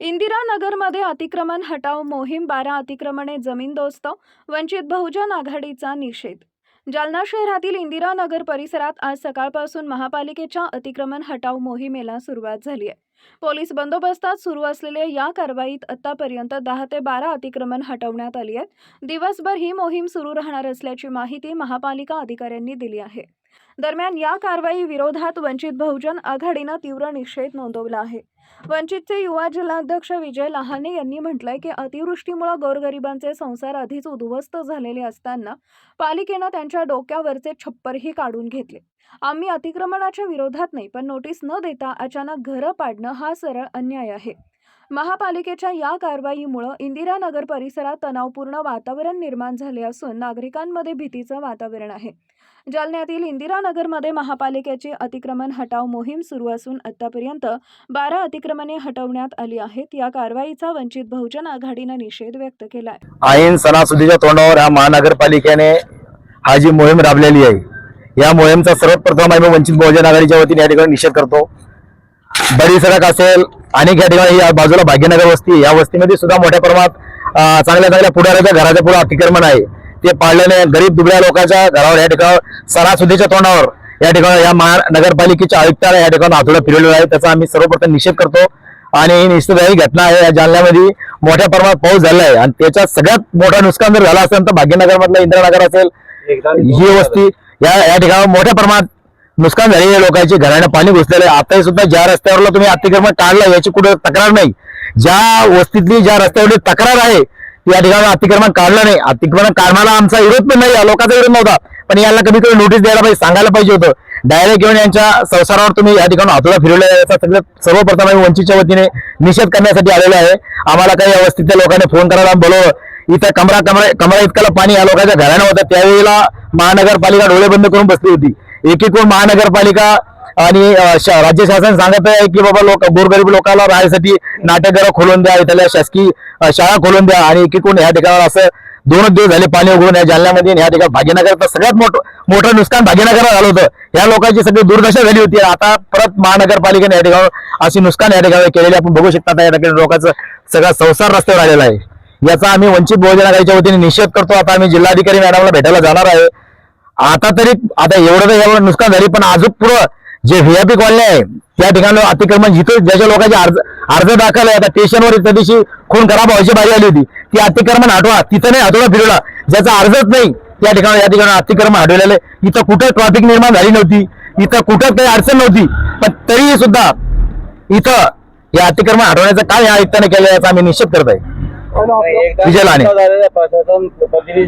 इंदिरानगरमध्ये अतिक्रमण हटाव मोहीम बारा अतिक्रमणे जमीनदोस्त वंचित बहुजन आघाडीचा निषेध. जालना शहरातील इंदिरानगर परिसरात आज सकाळपासून महापालिकेच्या अतिक्रमण हटाव मोहिमेला सुरुवात झाली आहे. पोलीस बंदोबस्तात सुरू असलेल्या या कारवाईत आतापर्यंत दहा ते बारा अतिक्रमण हटवण्यात आली आहेत. दिवसभर ही मोहीम सुरू राहणार असल्याची माहिती महापालिका अधिकाऱ्यांनी दिली आहे. दरम्यान या कारवाई विरोधात वंचित बहुजन आघाडीनं तीव्र निषेध नोंदवला आहे. वंचितचे युवा जिल्हाध्यक्ष विजय लहाने यांनी म्हटलंय की अतिवृष्टीमुळे गोरगरिबांचे संसार आधीच उद्ध्वस्त झालेले असताना पालिकेनं त्यांच्या डोक्यावरचे छप्परही काढून घेतले. आम्ही अतिक्रमणाच्या विरोधात नाही पण नोटीस न देता अचानक घरं पाडणं हा सरळ अन्याय आहे. महापालिकेच्या या कारवाईमुळं इंदिरानगर परिसरात तणावपूर्ण वातावरण निर्माण झाले असून नागरिकांमध्ये भीतीचं वातावरण आहे. जालन्यातील इंदिरानगरमध्ये महापालिकेची अतिक्रमण हटाव मोहीम सुरू असून आतापर्यंत बारा अतिक्रमणे हटवण्यात आली आहेत. या कारवाईचा वंचित बहुजन आघाडीनं निषेध व्यक्त केला आहे ऐन सणासुदीच्या तोंडावर या महानगरपालिकेने हा जी मोहीम राबलेली आहे या मोहीमचा सर्वप्रथम आम्ही वंचित बहुजन आघाडीच्या वतीने या ठिकाणी निषेध करतो. बडी सडक असेल अनेक या ठिकाणी या बाजूला भाग्यनगर वस्ती या वस्तीमध्ये सुद्धा मोठ्या प्रमाणात चांगल्या चांगल्या पुढाऱ्याच्या घराच्या पुढे अतिक्रमण आहे. ते पाडल्याने गरीब दुबळ्या लोकांच्या घरावर या ठिकाणी सणासुदीच्या तोंडावर या ठिकाणी या महानगरपालिकेच्या आयुक्ताला या ठिकाणी हातोडा फिरवलेला आहे. त्याचा आम्ही सर्वप्रथम निषेध करतो आणि ही निश्चित ही घटना आहे. या जालन्यामध्ये मोठ्या प्रमाणात पाऊस झाला आहे आणि त्याच्यात सगळ्यात मोठं नुकसान जर झालं असेल तर भाग्यनगर मधलं इंदिरानगर असेल ही वस्ती या या ठिकाणी मोठ्या प्रमाणात नुकसान झालेल्या लोकांची. घराने पाणी घुसलेलं आहे. आताही सुद्धा ज्या रस्त्यावरला तुम्ही अतिक्रमण टाळलं याची कुठे तक्रार नाही. ज्या वस्तीतली ज्या रस्त्यावरली तक्रार आहे या ठिकाणी अतिक्रमण काढलं नाही. अतिक्रमण काढण्याला आमचा विरोध पण नाही या लोकांचा विरोध नव्हता. पण याला कधी कधी नोटीस द्यायला पाहिजे सांगायला पाहिजे होतं. डायरेक्ट घेऊन यांच्या संसारावर तुम्ही या ठिकाणी हातोडा फिरवला आहे. याचा सगळं सर्वप्रथम आम्ही वंचितच्या वतीने निषेध करण्यासाठी आलेलो आहे. आम्हाला काही या वस्तीतल्या लोकांनी फोन करायला बोलवलं. इथं कमरा कमरा कमरा इतकाला पाणी या लोकांच्या घरानं होतं. त्यावेळेला महानगरपालिका डोळे बंद करून बसली होती. एकीकडून महानगरपालिका आणि राज्य शासन सांगत आहे की बाबा लोक गोरगरीब लोकांना राहण्यासाठी नाट्यगृह खोलून द्या इथल्या शासकीय शाळा खोलून द्या आणि एकीकडून ह्या ठिकाणावर असं दोनच दिवस झाले पाणी उघडून या जालन्यामध्ये ह्या ठिकाणी भाग्यनगरचं सगळ्यात मोठं मोठं नुकसान भाग्यनगरला झालं होतं. या लोकांची सगळी दुर्दशा झाली होती. आता परत महानगरपालिकेने या ठिकाणी अशी नुकसान या ठिकाणी केलेली आपण बघू शकता. या ठिकाणी लोकांचं सगळा संसार रस्त्यावर आलेला आहे. याचा आम्ही वंचित बहुजन आघाडीच्या वतीने निषेध करतो. आता आम्ही जिल्हाधिकारी मॅडमला भेटायला जाणार आहे. आता तरी आता एवढं तर एवढं नुकसान झाली पण अजून पुढं जे व्हीआयपी कॉलनी आहे त्या ठिकाणी अतिक्रमण जिथे ज्याच्या लोकांचे अर्ज अर्ज दाखल आहे आता स्टेशनवर त्या दिवशी खून खराब व्हायची बारी आली होती ती अतिक्रमण हटवा तिथं नाही हटवला फिरवला ज्याचा अर्जच नाही त्या ठिकाणी या ठिकाणी अतिक्रमण हटवलेलं आहे. इथं कुठं ट्रॅफिक निर्माण झाली नव्हती इथं कुठं काही अडचण नव्हती पण तरीही सुद्धा इथं या अतिक्रमण हटवण्याचं काय या आयुक्ताने केलं याचा आम्ही निश्चित करत आहे विजय लाने. प्रशासन प्रतिनिधी